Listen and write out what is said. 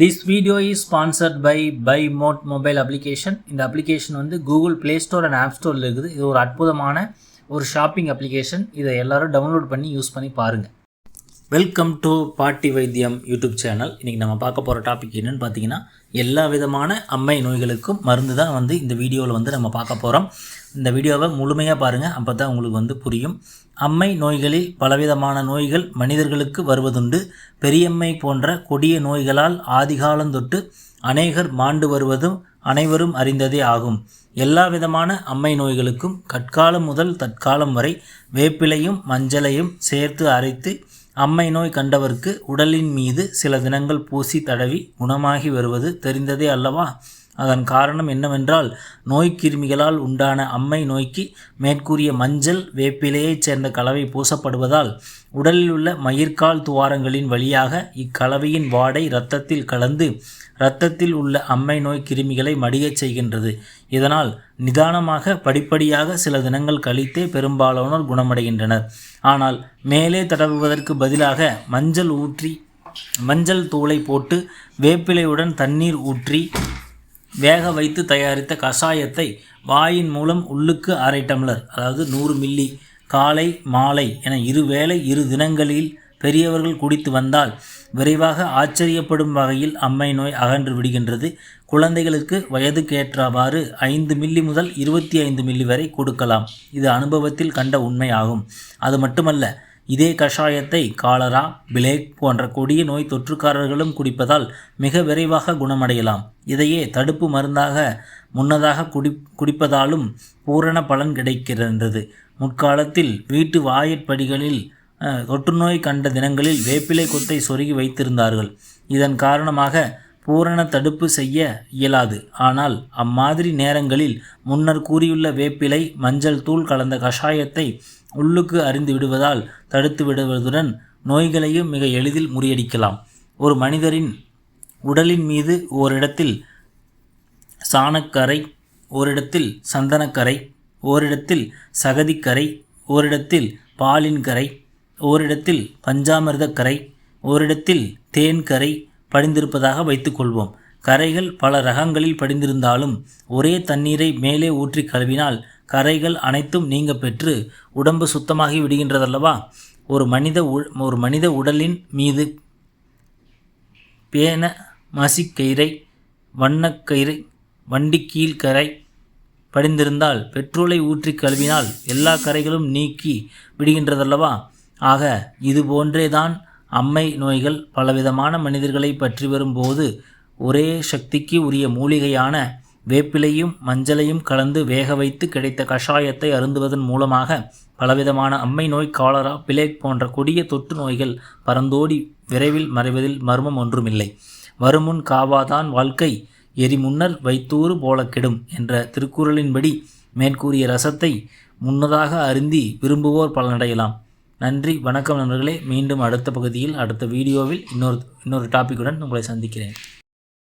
This video is sponsored by by mode mobile application இந்த application வந்து Google Play Store and App ஸ்டோரில் இருக்குது. இது ஒரு அற்புதமான ஒரு ஷாப்பிங் அப்ளிகேஷன் இதை எல்லோரும் டவுன்லோட் பண்ணி யூஸ் பண்ணி பாருங்கள் வெல்கம் டு பாட்டி வைத்தியம் யூடியூப் சேனல் இன்றைக்கி நம்ம பார்க்க போகிற டாபிக் என்னென்னு பார்த்தீங்கன்னா எல்லா விதமான அம்மை நோய்களுக்கும் மருந்து தான் வந்து இந்த வீடியோவில் வந்து நம்ம பார்க்க போகிறோம் இந்த வீடியோவை முழுமையாக பாருங்கள் அப்போ தான் உங்களுக்கு வந்து புரியும். அம்மை நோய்களில் பலவிதமான நோய்கள் மனிதர்களுக்கு வருவதுண்டு. பெரியம்மை போன்ற கொடிய நோய்களால் ஆதிகாலந்தொட்டு அநேகர் மாண்டு வருவதும் அனைவரும் அறிந்ததே ஆகும். எல்லா விதமான அம்மை நோய்களுக்கும் கற்காலம் முதல் தற்காலம் வரை வேப்பிலையும் மஞ்சளையும் சேர்த்து அரைத்து அம்மை நோய் கண்டவர்க்கு உடலின் மீது சில தினங்கள் பூசி தடவி குணமாகி வருவது தெரிந்ததே அல்லவா? அதன் காரணம் என்னவென்றால் நோய் கிருமிகளால் உண்டான அம்மை நோய்க்கு மேற்கூறிய மஞ்சள் வேப்பிலையைச் சேர்ந்த கலவை பூசப்படுவதால் உடலில் உள்ள மயிர்கால் துவாரங்களின் வழியாக இக்கலவையின் வாடை இரத்தத்தில் கலந்து இரத்தத்தில் உள்ள அம்மை நோய் கிருமிகளை மடியச் செய்கின்றது. இதனால் நிதானமாக படிப்படியாக சில தினங்கள் கழித்தே பெரும்பாலானோர் குணமடைகின்றனர். ஆனால் மேலே தடவுவதற்கு பதிலாக மஞ்சள் ஊற்றி மஞ்சள் தூளை போட்டு வேப்பிலையுடன் தண்ணீர் ஊற்றி வேக வைத்து தயாரித்த கஷாயத்தை வாயின் மூலம் உள்ளுக்கு அரை டம்ளர் அதாவது நூறு மில்லி காலை மாலை என இரு வேளை இரு தினங்களில் பெரியவர்கள் குடித்து வந்தால் விரைவாக ஆச்சரியப்படும் வகையில் அம்மை நோய் அகன்று விடுகின்றது. குழந்தைகளுக்கு வயதுக்கேற்றவாறு ஐந்து மில்லி முதல் இருபத்தி ஐந்து மில்லி வரை கொடுக்கலாம். இது அனுபவத்தில் கண்ட உண்மை ஆகும். அது மட்டுமல்ல இதே கஷாயத்தை காலரா பிளேக் போன்ற கொடிய நோய் தொற்றுக்காரர்களும் குடிப்பதால் மிக விரைவாக குணமடையலாம். இதையே தடுப்பு மருந்தாக முன்னதாக குடி குடிப்பதாலும் பூரண பலன் கிடைக்கின்றது. முற்காலத்தில் வீட்டு வாயிற்படிகளில் தொற்றுநோய் கண்ட தினங்களில் வேப்பிலை கொத்தை சொருகி வைத்திருந்தார்கள். இதன் காரணமாக பூரண தடுப்பு செய்ய இயலாது. ஆனால் அம்மாதிரி நேரங்களில் முன்னர் கூறியுள்ள வேப்பிலை மஞ்சள் தூள் கலந்த கஷாயத்தை உள்ளுக்கு அறிந்து விடுவதால் தடுத்து விடுவதுடன் நோய்களையும் மிக எளிதில் முறியடிக்கலாம். ஒரு மனிதரின் உடலின் மீது ஓரிடத்தில் சாணக்கரை ஓரிடத்தில் சந்தனக்கரை ஓரிடத்தில் சகதிக்கரை ஓரிடத்தில் பாலின் கரை ஓரிடத்தில் பஞ்சாமிர்தக்கரை ஓரிடத்தில் தேன் கரை படிந்திருப்பதாக வைத்துக்கொள்வோம். கரைகள் பல ரகங்களில் படிந்திருந்தாலும் ஒரே தண்ணீரை மேலே ஊற்றி கழுவினால் கரைகள் அனைத்தும் நீங்க பெற்று உடம்பு சுத்தமாகி விடுகின்றதல்லவா? ஒரு மனித ஒரு மனித உடலின் மீது பேன மசிக்கயிறை வண்ணக்கயிறை வண்டிக்கீழ்கரை படிந்திருந்தால் பெட்ரோலை ஊற்றி கழுவினால் எல்லா கரைகளும் நீக்கி விடுகின்றதல்லவா? ஆக இது போன்றேதான் அம்மை நோய்கள் பலவிதமான மனிதர்களை பற்றி வரும்போது ஒரே சக்திக்கு உரிய மூலிகையான வேப்பிலையும் மஞ்சளையும் கலந்து வேக வைத்து கிடைத்த கஷாயத்தை அருந்துவதன் மூலமாக பலவிதமான அம்மை நோய் காலரா பிளேக் போன்ற கொடிய தொற்று நோய்கள் பறந்தோடி விரைவில் மறைவதில் மர்மம் ஒன்றுமில்லை. வருமுன் காவாதான் வாழ்க்கை எரி முன்னர் வைத்தூறு போல கெடும் என்ற திருக்குறளின்படி மேற்கூறிய ரசத்தை முன்னதாக அருந்தி விரும்புவோர் பலனடையலாம். நன்றி வணக்கம் நண்பர்களே. மீண்டும் அடுத்த பகுதியில் அடுத்த வீடியோவில் இன்னொரு இன்னொரு டாப்பிக்குடன் உங்களை சந்திக்கிறேன்.